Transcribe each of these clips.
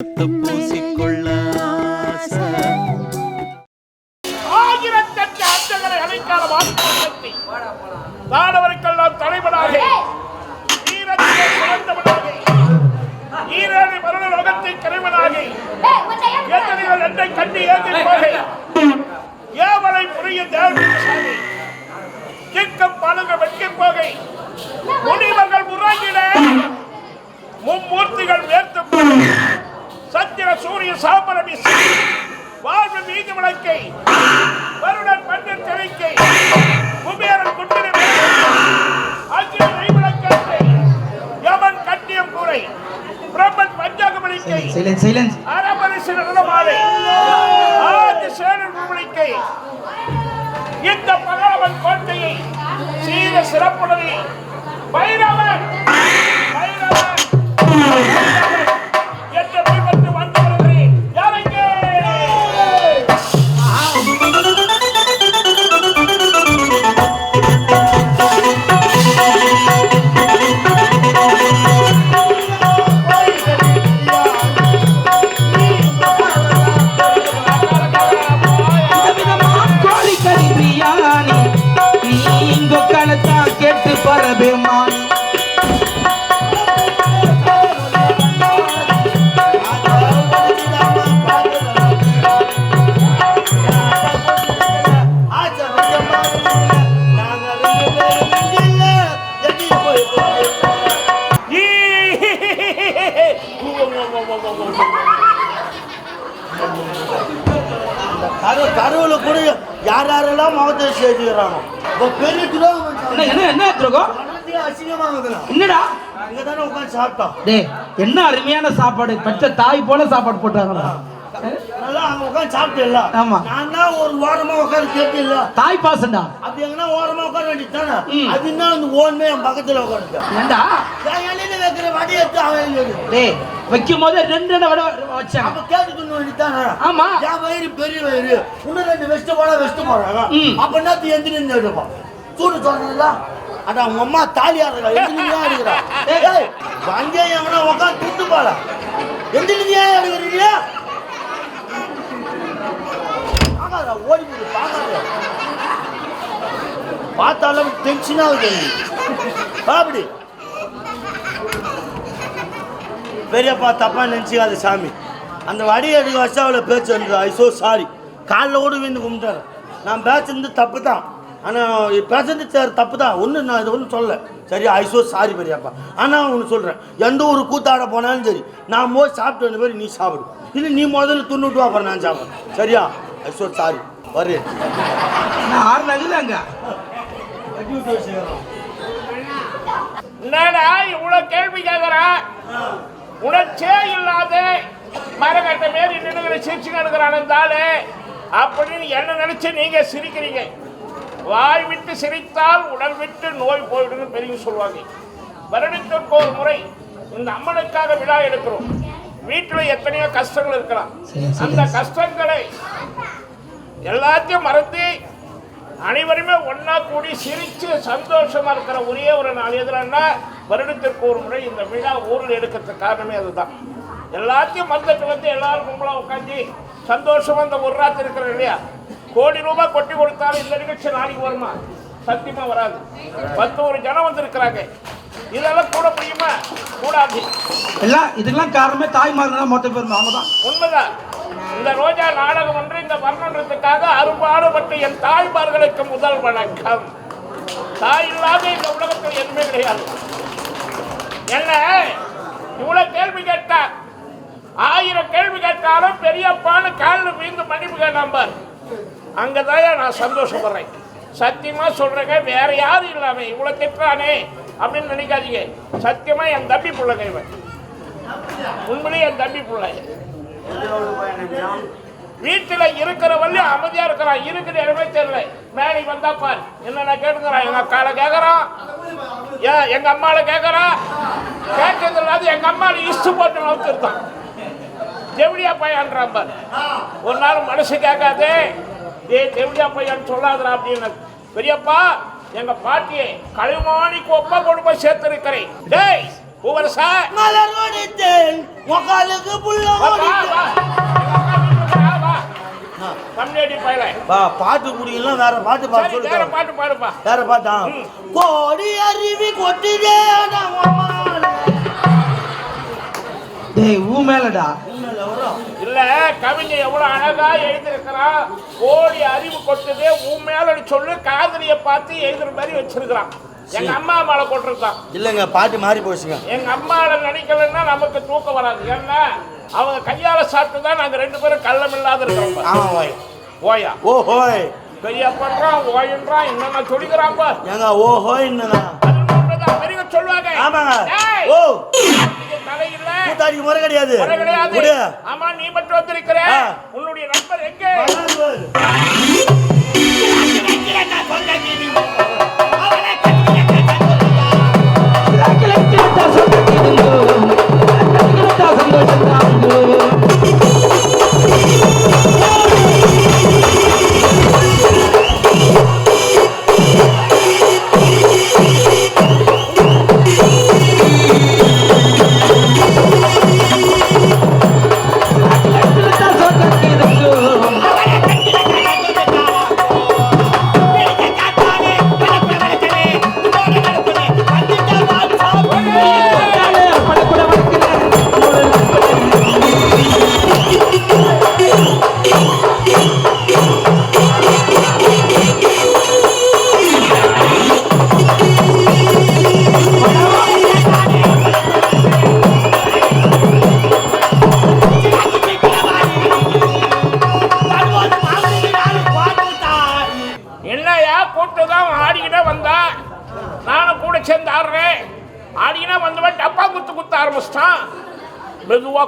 பூசிக்கொள்ள. ஆயிரத்தெட்டு அண்டங்களை அழைக்காத வாக்குறுதி தானவருக்கெல்லாம் தலைவனாக வீரத்திலே சிறந்தவனாக ஈரேழு மரண லோகத்தை தலைவனாக எத்தனைகள் என்னை கண்டு ஏந்தி போக ஏவலை புரிய தேவசாமி விளக்கை வருடன் மண்ணன் திரைக்கை குபேரன் குட்டின அஞ்சு விளக்கத்தை யமன் கட்டியம் கூரை. பிரம்மன் பஞ்சாகமளிக்கை சைலன்ஸ் சைலன்ஸ் அரபரிசன நிலமாலை ஆதி சேனன் மும்முளிக்கை இந்த பகலவன் கோட்டையை சீர சிறப்புடனே. பைரவன் பெரிய துரோகம் என்ன என்ன துரோகம்? என்னடா? இங்கே தானே உட்காந்து சாப்பிட்டோம் டேய் என்ன அருமையான சாப்பாடு? பச்சை தாய் போல சாப்பாடு போட்டாங்கடா. நல்லா அங்கே உட்காந்து சாப்பிட்டேல்ல ஆமா. நான் தான் ஒரு ஓரமா உட்காந்து கேட்டில்ல தாய் பாசண்டா அப்படி எங்கன்னா ஓரமா உட்கார வேண்டியது தானே? ம். அது என்ன அந்த ஓன்மே என் பக்கத்தில் உட்காந்துட்டேன் ஏண்டா? என் இலையில வைக்கிற வடி எடுத்து அவன் டேய் வைக்கும் போது ரெண்டு ரெண்டு விட வச்சாங்க அப்ப கேட்டு துண்ண ஆமா. என் வயிறு பெரிய வயிறு. இன்னும் ரெண்டு வெஸ்ட் போட வெஸ்ட் போடுறாங்க. அப்ப என்ன எந்திரிந்து எடுப்பான் சூடு சொன்னதுல அட அவங்க அம்மா தாலியா இருக்கா எந்திரியா ஏய் எவனா உட்காந்து துட்டு போல எந்திரியா எடுக்கிறீங்க? ஓடி போடு, பார்க்காதடா. பார்த்தாலும் டென்ஷன் ஆகுது அப்படி பெரியப்பா தப்பா நினச்சிக்காது சாமி. அந்த வடி எடுக்க வச்சா அவளை பேச்சு வந்தது ஐ சோ சாரி காலில் கூட விழுந்து கும்பிட்டாரு. நான் பேசுனது தப்பு தான் ஆனால் பேசுறது சார் தப்பு தான் ஒன்று நான் இது ஒன்றும் சொல்லலை. சரி ஐ சோ சாரி பெரியப்பா. ஆனால் ஒன்று சொல்கிறேன் எந்த ஒரு கூத்தாட போனாலும் சரி நான் போய் சாப்பிட்டு வந்த மாதிரி நீ சாப்பிடு. இல்லை நீ முதல்ல துண்ணுட்டு விட்டு அப்புறம் நான் சாப்பிட்றேன். சரியா? ஐ சோ சாரி வரு நான் ஆறு நகுதாங்க என்னடா இவ்வளவு கேள்வி கேட்கறா உணர்ச்சே இல்லாத மரக்கட்ட மாரி நின்னுகிற சிரிச்சு ஆளு அப்படின்னு என்ன நினைச்சு நீங்க சிரிக்கிறீங்க? வாய் விட்டு சிரித்தால் உடல் விட்டு நோய் போயிடுன்னு பெரிய சொல்லுவாங்க. வருடத்திற்கு ஒரு முறை இந்த அம்மனுக்காக விழா எடுக்கிறோம். வீட்டுல எத்தனையோ கஷ்டங்கள் இருக்கலாம். அந்த கஷ்டங்களை எல்லாத்தையும் மறந்து அனைவருமே ஒண்ணா கூடி சிரிச்சு சந்தோஷமா இருக்கிற ஒரே ஒரு நாள் எதுலன்னா வருடத்திற்கு ஒரு முறை இந்த விழா ஊரில் எடுக்கிறதுக்கு காரணமே அதுதான். எல்லாத்தையும் மறந்துட்டு வந்து எல்லாரும் கும்பலா உட்காந்து சந்தோஷமா இந்த ஒரு ராத்திரி இருக்கிறோம் இல்லையா? கோடி ரூபாய் கொட்டி கொடுத்தாலும் இந்த நிகழ்ச்சி நாளைக்கு வருமா? சத்தியமா வராது. பத்து ஒரு ஜனம் வந்திருக்கிறாங்க. இதெல்லாம் கூட முடியுமா கூடாது. எல்லாம் இதுக்கெல்லாம் காரணமே தாய்மார்கள் தான் மொத்த பேர் அவங்க தான் உண்மைதான். இந்த ரோஜா நாடகம் ஒன்று இந்த வர்ணன்றதுக்காக அரும்பாடுபட்ட என் தாய்மார்களுக்கு முதல் வணக்கம். தாய் இல்லாத இந்த உலகத்தில் எதுவுமே கிடையாது. என்ன? இவ்வளவு கேள்வி கேட்டா ஆயிரம் கேள்வி கேட்டாலும் பெரியப்பான்னு காலில் வீந்து மன்னிப்பு கேட்டான் பார். அங்கதான் நான் சந்தோஷப்படுறேன். சத்தியமா சொல்றேங்க வேற யாரும் இல்லாம இவ்வளவு திட்டுறானே. அப்படின்னு நினைக்காதீங்க. சத்தியமா என் தம்பி பிள்ளைங்க இவன். உண்மையிலேயே என் தம்பி பிள்ளை வீட்டுல இருக்கிற வள்ளி அமைதியா இருக்கிறான். இருக்கிற இடமே தெரியல. மேலே வந்தா பார். என்னென்ன கேட்டுக்கிறான்? எங்க அக்கால கேக்குறான். ஏன் எங்க அம்மால கேக்குறான்? கேட்டது இல்லாத எங்க அம்மால இஷ்டு போட்டு நவுத்திருந்தான் தெவிடியா பையன்றான் பார். ஒரு நாள் மனசு கேட்காதே. ஏ தெவிடியா பையன் சொல்லாதடா அப்படின்னு. பெரியப்பா எங்க பாட்டியை களிமாணிக்கு ஒப்ப கொண்டு போய் சேர்த்திருக்கிறேன். டேய் பூவரசா. மலர் ஒடித்தேன். முகாலுக்கு புள்ள பாட்டு குடிக்கலாம் வேற பாட்டு பாட சரி வேற பாட்டு பாடுப்பா. வேற பாட்டா. கோடி அருவி கொட்டுதே டேய் ஊ மேலடா. இல்ல கவிஞர் எவ்வளவு அழகா எழுதியிருக்கிறான் கோடி அறிவு கொட்டுதே. உன் மேல சொல்லு காதலிய பார்த்து எழுதுற மாதிரி வச்சிருக்கிறான். எங்க அம்மா மேல கொட்டிருக்கான் இல்லைங்க பாட்டு மாறி போச்சுங்க. எங்க அம்மாவை நினைக்கலன்னா நமக்கு தூக்கம் வராது. ஏன்னா அவங்க கையால சாப்பிட்டு தான் நாங்க ரெண்டு பேரும் கள்ளம் இல்லாத இருக்கிறோம் ஆமா ஓய். ஓயா. ஓ ஹோய். கையா பண்றான் ஓயன்றான் என்னென்ன சொல்லிக்கிறான் ஏங்க ஓ ஹோய். பெரியவங்க சொல்லுவாங்க. ஆமாங்க. ஓ. கூத்தாடிக்கு முறை கிடையாது. ஆமா நீ மட்டும் வந்திருக்கிற. உன்னுடைய நண்பர் எங்கே?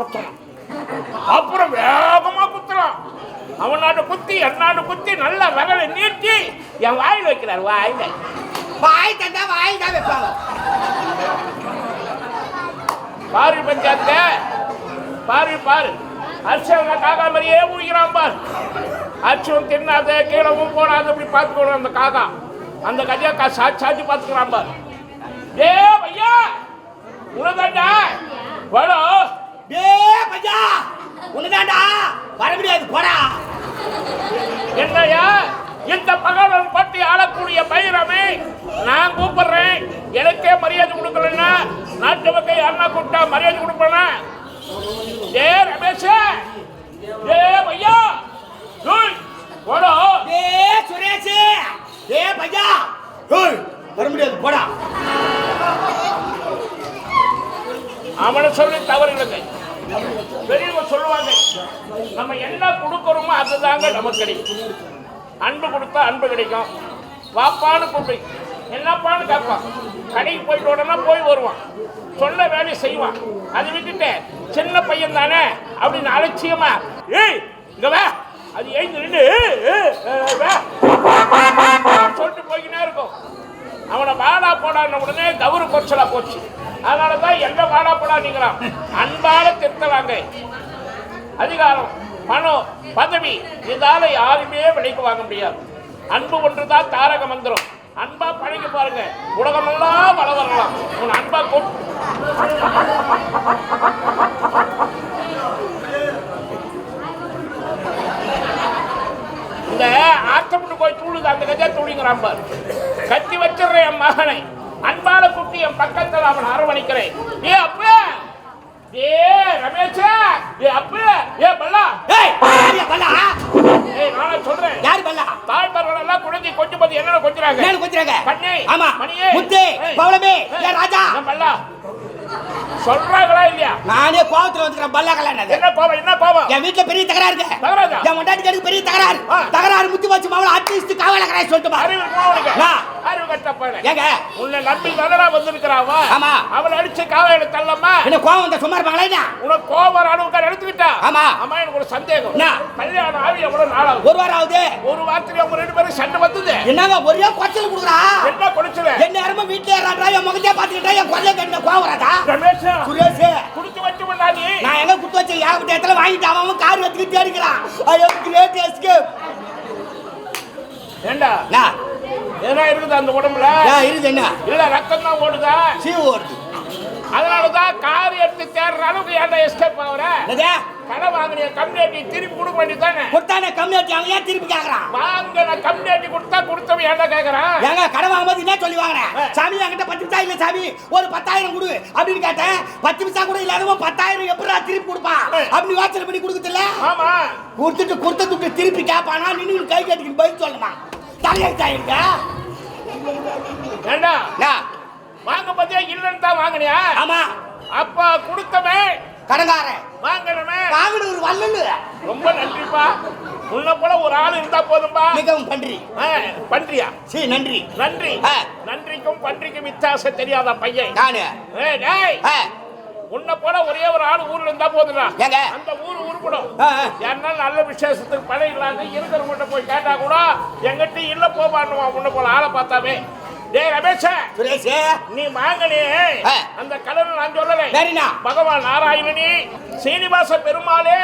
குத்தணும் அப்புறம் வேகமா குத்துறான். அவனாட்டு குத்தி என்னாட்டு குத்தி நல்லா விரலை நீட்டி என் வாயில் வைக்கிறார் வாயில. வாய் தந்தா வாய் தான் வைப்பாங்க. பாரு பஞ்சாயத்து. பாரு பாரு. அரிசவங்க காக்கா மாதிரியே முடிக்கிறான் பார். அரிசவன் தின்னாத கீழவும் போடாத அப்படி பார்த்துக்கணும் அந்த காக்கா அந்த கஜா சாட்சி சாட்சி பார்த்துக்கிறான் பார். ஏ பையா உனதாண்டா வடோ டேய் பையா உனதாண்டா வர முடியாது போடா என்னையா இந்த பகவன் பற்றி ஆளக்கூடிய பைரமே நான் கூப்பிடுறேன். எனக்கே மரியாதை கொடுக்கலன்னா நாட்டு மக்கள் அண்ணா கூப்பிட்டா மரியாதை கொடுப்பேனா? ஏ ரமேஷ் ஏ பையா டேய், போடா. டேய் சுரேஷ் டேய் பையா வர முடியாது போடா. அவனை சொல்லி தவறு இல்லைங்க பெரியவங்க சொல்லுவாங்க நம்ம என்ன கொடுக்கறோமோ அதுதாங்க நமக்கு கிடைக்கும். அன்பு கொடுத்தா அன்பு கிடைக்கும். வாப்பான்னு கூப்பிடு. என்னப்பான்னு கேட்பான் கடைக்கு போயிட்டு உடனே போய் வருவான். சொல்ல வேலையை செய்வான். அதை விட்டுட்டு சின்ன பையன் தானே? அப்படின்னு அலட்சியமா ஏய் இங்க வா. அது எழுந்து நின்று சொல்லிட்டு போய்கினே இருக்கும். அவனை வாடா போடான உடனே கௌரு குறைச்சலா போச்சு. அதனால தான் எந்த வாடா போடாதீங்களாம். அன்பால திருத்தலாங்க. அதிகாரம் பணம் பதவி இதால யாருமே விலைக்கு வாங்க முடியாது. அன்பு ஒன்றுதான் தாரக மந்திரம். அன்பா பழகி பாருங்க. உலகமெல்லாம் வள வரலாம் உன் அன்பா கொண்டு இந்த ஆத்தப்பட்டு போய் தூளுது அந்த கஜா தூளிங்கிறான் பாரு. கத்தி வச்சிடுறேன் என் மகனை. அன்பால குட்டி என் பக்கத்தில் அவன் அரவணைக்கிறேன். ஏ அப்ப! ஏ ரமேஷா! ஏ அப்ப! ஏ பல்லா! ஏய் பல்லா நானே சொல்றேன். யார் பல்லா? தாய்மார்கள் எல்லாம் குழந்தை கொஞ்சம் போது என்னென்ன கொஞ்சறாங்க? குத்துறாங்க கண்ணே ஆமா. மணியே முத்து. பவளமே. ஏ ராஜா? பல்லா. சொல்றாங்களா இல்லையா? நானே கோவத்துல வந்துக்கிறேன் பல்லா கல்யாணம் என்ன கோபம் என்ன கோபம் என் வீட்டுல பெரிய தகராறு இருக்கு. தகராறா? என் முண்டாட்டி கருக்கு பெரிய தகராறு. தகராறு முத்து வச்சு மாவள அட்லீஸ்ட் காவல கராய் சொல்லிட்டு அறிவு கட்ட போயில. ஏங்க? உன்னை நம்பி தானடா வந்திருக்கிறாவா? ஆமா. அவளை அடிச்சு காலையில தள்ளம்மா. என்ன கோவம் வந்தா சும்மா இருப்பாங்களா என்ன? உனக்கு கோபம் அளவுக்கு எடுத்துக்கிட்டா? ஆமா. அம்மா எனக்கு ஒரு சந்தேகம்? கல்யாணம் ஆகி எவ்வளவு நாளாகுது? ஒரு வாரம் ஆகுது. ஒரு வாரத்துல அவங்க ரெண்டு பேரும் சண்டை வந்தது. என்னங்க ஒரே கொச்சல் குடுக்குறா? என்ன குடிச்சல என்ன நேரமும் வீட்டுல ஏறான்றா என் முகத்தையே பாத்துக்கிட்டா என் கண்ண கோவம் வராதா? ரமேஷ் சுரேஷ் குடிச்சு வச்சு பண்ணாடி நான் எங்க குத்து வச்ச ஏகப்பட்ட இடத்துல வாங்கிட்டு அவன் கார் வச்சுக்கிட்டு தேடிக்கிறான்? ஐயோ கிரேட் எஸ்கேப் ஏண்டா? என்ன இருக்குது அந்த உடம்புல. இருக்குது என்ன? இல்ல ரத்தம் தான் ஓடுதா? சீ ஓடுது. அதனாலதான் கார் எடுத்து தேடுற அளவுக்கு ஏன்டா எஸ்கேப் ஆகுற? என்னது? கடன் வாங்கினிய கம்யூனிட்டி திருப்பி கொடுக்க வேண்டியதானே கொடுத்தானே கம்மியாட்டி அவன் ஏன் திருப்பி கேக்குறான் வாங்கின கம்யூனிட்டி கொடுத்தா கொடுத்தவன் ஏன்டா கேக்குறான் ஏங்க கடன் வாங்கும்போது என்ன சொல்லி வாங்கினேன் சாமி என்கிட்ட பத்து நிமிஷம் இல்ல சாமி. ஒரு பத்தாயிரம் கொடு அப்படின்னு கேட்டேன். பத்து நிமிஷம் கூட இல்லாதவன் பத்தாயிரம் எப்படா திருப்பி கொடுப்பான் அப்படி வாசல் பண்ணி கொடுக்குதுல்ல ஆமா. கொடுத்துட்டு கொடுத்த துட்டு திருப்பி கேட்பானா நின்று கை கட்டிக்கு பதில் சொல்லணுமா தலையாயிருக்க ஏண்டா? இல்லைன்னு தான் வாங்கினியா? ஆமா. அப்ப கொடுத்தவன் கடங்காரன். வாங்கினவன் வாங்கின ஒரு வல்லலு. ரொம்ப நன்றிப்பா. உன்னை போல ஒரு ஆள் இருந்தா போதும்பா. மிகவும் நன்றி ஆ, பன்றியா? சரி நன்றி. நன்றி. நன்றிக்கும் பன்றிக்கும் வித்தியாசம் தெரியாத பையன். நானு. உன்னை போல ஒரே ஒரு ஆள் ஊர்ல இருந்தா போதுடா? அந்த ஊர் உருப்படும். என்ன நல்ல விசேஷத்துக்கு படம் இல்லாத இருக்கிறவங்கிட்ட போய் கேட்டா கூட எங்கிட்ட இல்ல போவான்னுவான் உன்னை போல ஆளை பார்த்தாவே. டேய் ரமேஷ சுரேஷ் நீ வாங்கினே ஆ. அந்த கலர் நான் சொல்லலை சரிண்ணா. பகவான் நாராயணனி சீனிவாச பெருமாளே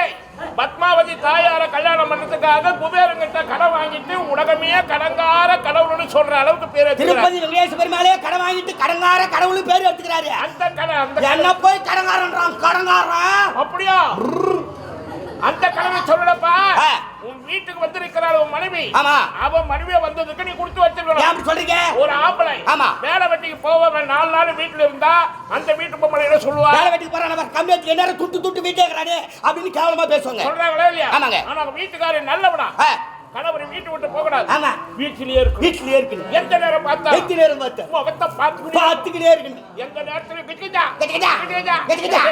பத்மாவதி தாயார கல்யாணம் பண்றதுக்காக குபேரங்கிட்ட கடன் வாங்கிட்டு உலகமே கடங்கார கடவுள்னு சொல்ற அளவுக்கு பேர். திருப்பதி வெங்கடேச பெருமாளே கடன் வாங்கிட்டு கடங்கார கடவுள் பேர் எடுத்துக்கிறாரு அந்த கடன் அந்த என்ன. போய் கடங்காரன்றான் கடங்காரன் அப்படியா அந்த கடனை சொல்லலப்பா. உன் வீட்டுக்கு வந்திருக்கிறாள் உன் மனைவி. ஆமா. அவன் மனைவியை வந்ததுக்கு நீ கொடுத்து வச்சிருக்கணும். அப்படி சொல்றீங்க? ஒரு ஆம்பளை. ஆமா. வேலை வெட்டிக்கு போவவன் நாலு நாள் வீட்டுல இருந்தா அந்த வீட்டு பொம்பளை என்ன சொல்லுவா. வேலை வெட்டிக்கு போறான் அவர் கம்மியாச்சு என்ன துட்டு துட்டு வீட்டே இருக்கிறாரு அப்படின்னு கேவலமா பேசுவாங்க. சொல்றாங்களா இல்லையா? ஆமாங்க. ஆனா வீட்டுக்காரர் நல்லவனா? கணவர் வீட்டு விட்டு போகக்கூடாது. ஆமா. வீட்டிலேயே இருக்கும் வீட்லயே இருக்கு எந்த நேரம் பார்த்தா எத்தனை நேரம் பார்த்து முகத்தை பார்த்துக்கிட்டே பார்த்துக்கிட்டே இருக்கு எந்த நேரத்துல கிச்சுக்கிச்சா. கிச்சுக்கிச்சா.